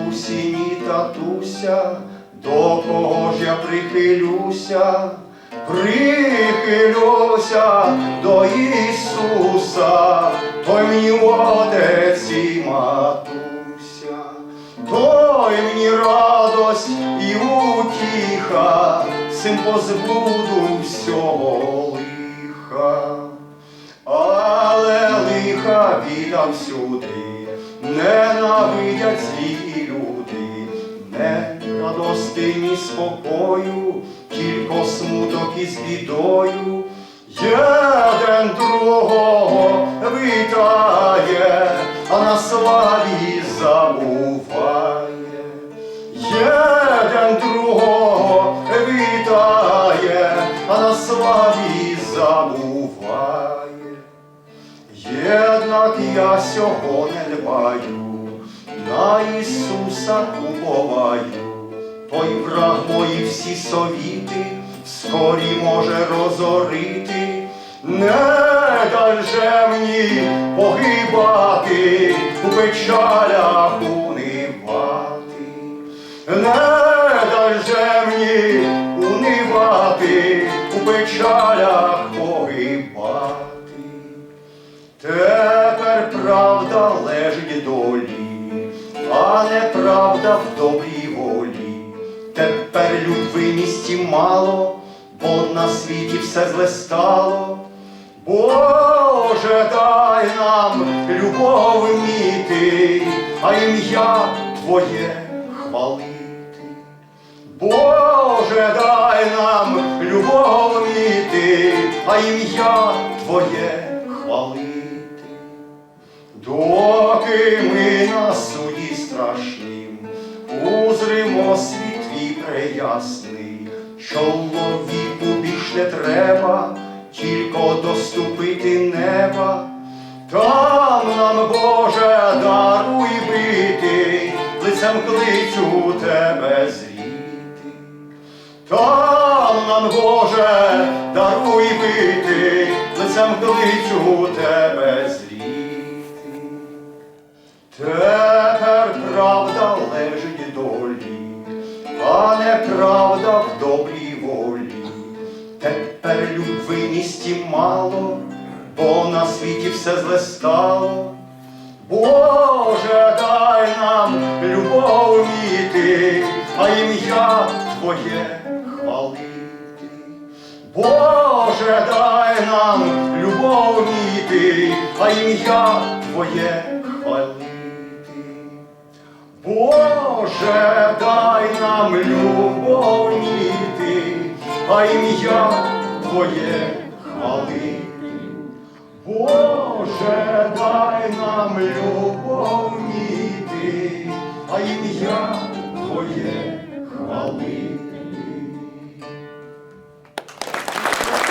Матусі, ні татуся, до кого ж я прихилюся, прихилюся до Ісуса, той мені отець і матуся, той мені радость і утіха, сим позбуду всього лиха. Але лиха біда всюди, ненавидять злі люди, не радости, ні спокою, тільки смуток із бідою. Єден другого вітає, а на славі забуває. Єднак я сього не дбаю, на Ісуса уповаю, той враг мої всі совіти, скорі може розорити, не дай же мені погибати, у печалях унивати, не дай же мені унивати, у печалях правда лежить долі, а неправда в добрій волі. Тепер людвимісті мало, бо на світі все зле стало. Боже, дай нам любов вміти, а ім'я Твоє хвалити. Боже, дай нам любов вміти, а ім'я Твоє. Доки ми на суді страшнім узримо світ твій преясний, чоловіку більш не треба, тільки доступити неба. Там нам, Боже, даруй бити, лицем к лицю тебе зріти. Там нам, Боже, даруй бити, лицем к лицю тебе любвиності мало, бо на світі все зле стало. Боже, дай нам любов вміти, а ім'я Твоє хвалити. Боже, дай нам любов вміти, а ім'я Твоє хвалити. Боже, дай нам любов вміти, а ім'я Твоє хвалити. Боже, дай нам любов а ім'я Твоє хвалити.